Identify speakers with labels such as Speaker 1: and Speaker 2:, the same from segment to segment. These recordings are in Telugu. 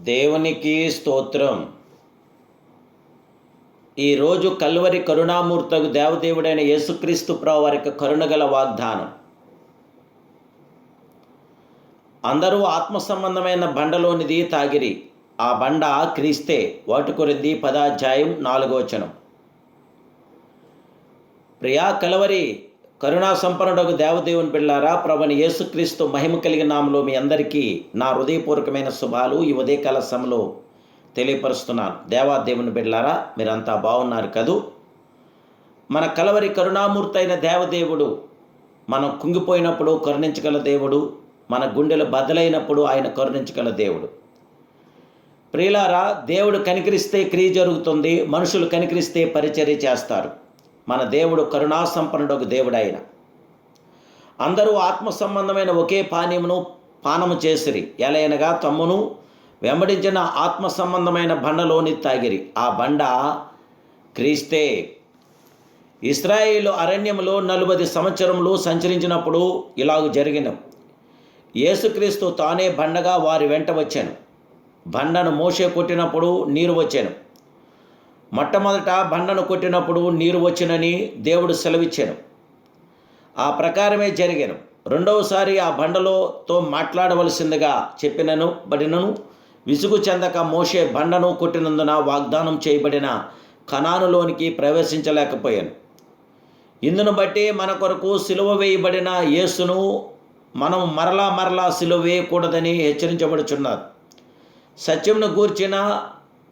Speaker 1: దేవునికి స్తోత్రం. ఈరోజు కల్వరి కరుణామూర్తకు దేవదేవుడైన యేసుక్రీస్తు ప్రభు వారికి కరుణగల వాగ్దానం. అందరూ ఆత్మ సంబంధమైన బండలోనిది తాగిరి. ఆ బండ క్రీస్తే. వాటి కొరింది పదాధ్యాయం నాలుగోచనం ప్రియా కలవరి కరుణా సంపన్నుడకు దేవదేవుని పిల్లారా ప్రభుని యేసుక్రీస్తు మహిమ కలిగిన నామలో మీ అందరికీ నా హృదయపూర్వకమైన శుభాలు ఈ ఉదయకాల సమలో తెలియపరుస్తున్నాను. దేవాదేవుని బిడ్డలారా మీరంతా బాగున్నారు కదూ? మన కలవరి కరుణామూర్తి అయిన దేవదేవుడు మనం కుంగిపోయినప్పుడు కరుణించగల దేవుడు మన గుండెలు బదలైనప్పుడు ఆయన కరుణించగల దేవుడు. ప్రియులారా దేవుడు కనికరిస్తే క్రియ జరుగుతుంది మనుషులు కనికరిస్తే పరిచర్య చేస్తారు. మన దేవుడు కరుణాసంపన్నుడు దేవుడు ఆయన అందరూ ఆత్మ సంబంధమైన ఒకే పానీయమును పానము చేసిరి. ఎలయనగా తమ్మును వెంబడించిన ఆత్మ సంబంధమైన బండలోని తాగిరి. ఆ బండ క్రీస్తే. ఇస్రాయేలు అరణ్యంలో నలభై సంవత్సరములు సంచరించినప్పుడు ఇలాగ జరిగిన. యేసుక్రీస్తు తానే బండగా వారి వెంట వచ్చాను. బండను మోసే కొట్టినప్పుడు నీరు వచ్చాను. మొట్టమొదట బండను కొట్టినప్పుడు నీరు వచ్చినని దేవుడు సెలవిచ్చాను. ఆ ప్రకారమే జరిగాను. రెండవసారి ఆ బండలోతో మాట్లాడవలసిందిగా చెప్పినను బడినను. విసుగు చెందక మోసే బండను కొట్టినందున వాగ్దానం చేయబడిన కణానులోనికి ప్రవేశించలేకపోయాను. ఇందును బట్టి మన కొరకు సిలువ వేయబడిన యేసును మనం మరలా మరలా సిలువ వేయకూడదని హెచ్చరించబడుచున్నారు. సత్యంను గూర్చిన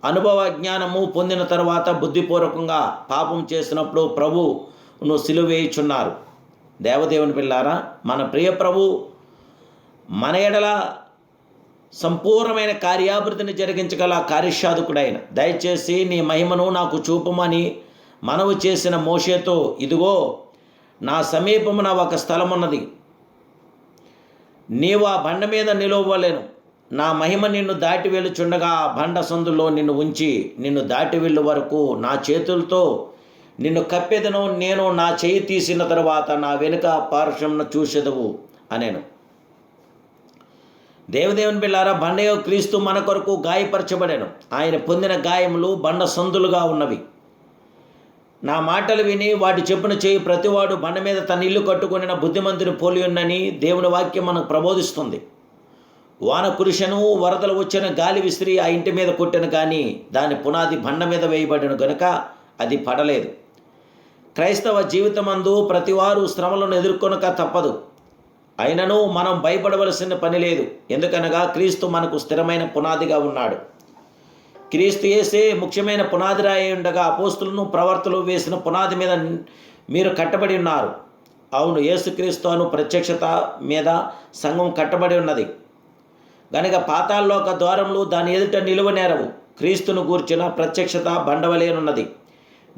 Speaker 1: అనుభవ జ్ఞానము పొందిన తర్వాత బుద్ధిపూర్వకంగా పాపం చేసినప్పుడు ప్రభువును సిలువేయుచున్నారు దేవదేవుని పిల్లారా మన ప్రియ ప్రభు మన ఎడల సంపూర్ణమైన కార్యాభివృద్ధిని జరిగించగల కార్యసాధకుడైన దయచేసి నీ మహిమను నాకు చూపమని మనవు చేసిన మోషేతో ఇదిగో నా సమీపమున ఒక స్థలమున్నది. నీవు ఆ బండ మీద నిలవలేను. నా మహిమ నిన్ను దాటి వెళ్ళుచుండగా బండ సందులో నిన్ను ఉంచి నిన్ను దాటి వెళ్ళు వరకు నా చేతులతో నిన్ను కప్పెదను నేను నా చేయి తీసిన తర్వాత నా వెనుక పార్శ్వంను చూసేదవు అనేను. దేవదేవుని పిల్లారా బండయో క్రీస్తు మన కొరకు గాయపరచబడాను. ఆయన పొందిన గాయములు బండ సందులుగా ఉన్నవి. నా మాటలు విని వాటి చెప్పున చేయి ప్రతివాడు బండ మీద తన ఇల్లు కట్టుకుని బుద్ధిమంతుని పోలి ఉన్నని దేవుని వాక్యం మనకు ప్రబోధిస్తుంది. వాన కురిశను వరదలు వచ్చిన గాలి విసిరి ఆ ఇంటి మీద కొట్టిన కానీ దాని పునాది బండ మీద వేయబడిన గనుక అది పడలేదు. క్రైస్తవ జీవితమందు ప్రతివారు శ్రమలను ఎదుర్కొనక తప్పదు. అయినను మనం భయపడవలసిన పని లేదు. ఎందుకనగా క్రీస్తు మనకు స్థిరమైన పునాదిగా ఉన్నాడు. క్రీస్తు వేసే ముఖ్యమైన పునాది రాయి ఉండగా అపోస్తులను ప్రవర్తలు వేసిన పునాది మీద మీరు కట్టబడి ఉన్నారు. అవును యేసుక్రీస్తు అను ప్రత్యక్షత మీద సంఘం కట్టబడి ఉన్నది. గనుక పాతాల్లోక ద్వారములు దాని ఎదుట నిలువనేరవు క్రీస్తును గూర్చిన ప్రత్యక్షత బండవలేనున్నది.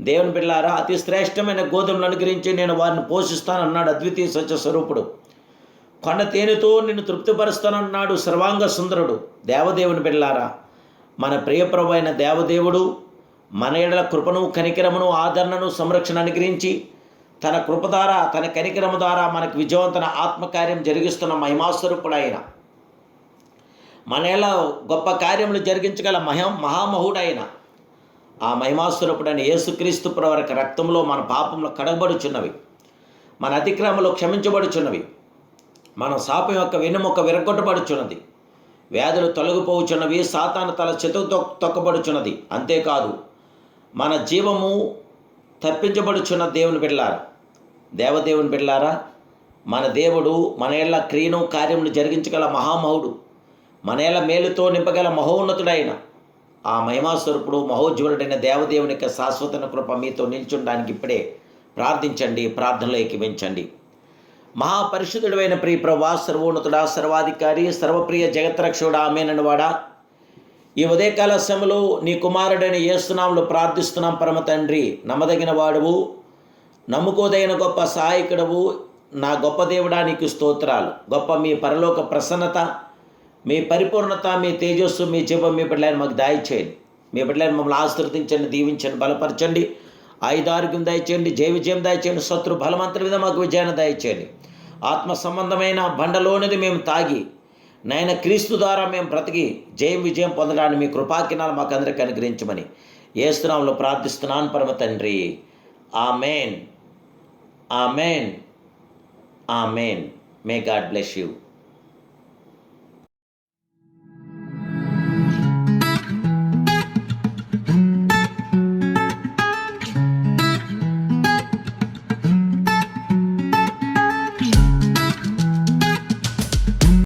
Speaker 1: దేవుని పిల్లారా అతి శ్రేష్టమైన గోధుమలను అనుగ్రహించి నేను వారిని పోషిస్తానన్నాడు అద్వితీయ సత్య స్వరూపుడు కొండ తేనెతో నిన్ను తృప్తిపరుస్తానన్నాడు సర్వాంగ సుందరుడు. దేవదేవుని పిల్లారా మన ప్రియప్రభు అయిన దేవదేవుడు మన ఎడల కృపను కనికరమును ఆదరణను సంరక్షణ అనుగ్రహించి తన కృప ద్వారా తన కనికరము ద్వారా మనకు విజయవంతన ఆత్మకార్యం జరిగిస్తున్న మహిమాస్వరూపుడు ఆయన. మన ఎలా గొప్ప కార్యములు జరిగించగల మహా మహామహుడైన ఆ మహిమాస్వరూపుడైన యేసుక్రీస్తు ప్రవరక రక్తంలో మన పాపంలో కడగబడుచున్నవి. మన అతిక్రమలు క్షమించబడుచున్నవి. మన శాపం యొక్క వెన్నుముక్క విరగొట్టబడుచున్నది వ్యాధులు తొలగిపోవుచున్నవి సాతాను తల చెతు తొక్కబడుచున్నది. అంతేకాదు మన జీవము తప్పించబడుచున్న దేవుని బిడ్లారా దేవదేవుని బిడ్లారా మన దేవుడు మన ఏళ్ళ క్రియను కార్యమును జరిగించగల మహామహుడు. మన మేలుతో నింపగల మహోన్నతుడైన ఆ మహిమాస్వరూపుడు మహోజ్వరుడైన దేవదేవుని యొక్క శాశ్వత కృప మీతో నిల్చుండడానికి ఇప్పుడే ప్రార్థించండి ప్రార్థనలో ఎక్కివించండి మహాపరిశుద్ధుడైన ప్రియ ప్రభా సర్వోన్నతుడా సర్వాధికారి సర్వప్రియ జగత్రక్షుడా ఆమెనవాడా ఈ ఉదయకాల సమయంలో నీ కుమారుడైన యేసునాములు ప్రార్థిస్తున్నాం పరమ తండ్రి. నమ్మదగిన వాడువు నమ్ముకోదైన గొప్ప సహాయకుడవు నా గొప్ప దేవుడా నీకు స్తోత్రాలు. గొప్ప మీ పరలోక ప్రసన్నత మీ పరిపూర్ణత మీ తేజస్సు మీ జీవం మీ బిడ్డలైన మాకు దయచేయండి. మీ బిడ్డలైన మమ్మల్ని ఆశీర్వదించండి దీవించండి బలపరచండి. ఆయుధారోగ్యం దయచేయండి జయ విజయం దయచేయండి శత్రు బలమంతరి మీద మాకు విజయాన్ని దయచేయండి. ఆత్మ సంబంధమైన బండలోనిది మేము తాగి నాయన క్రీస్తు ద్వారా మేము బ్రతికి జయం విజయం పొందడానికి మీ కృపాకినాలు మాకు అందరికి అనుగ్రహించమని ఏస్తున్నాంలో ప్రార్థిస్తున్నాను పరమ తండ్రి. Amen. Amen. Amen. May God bless you.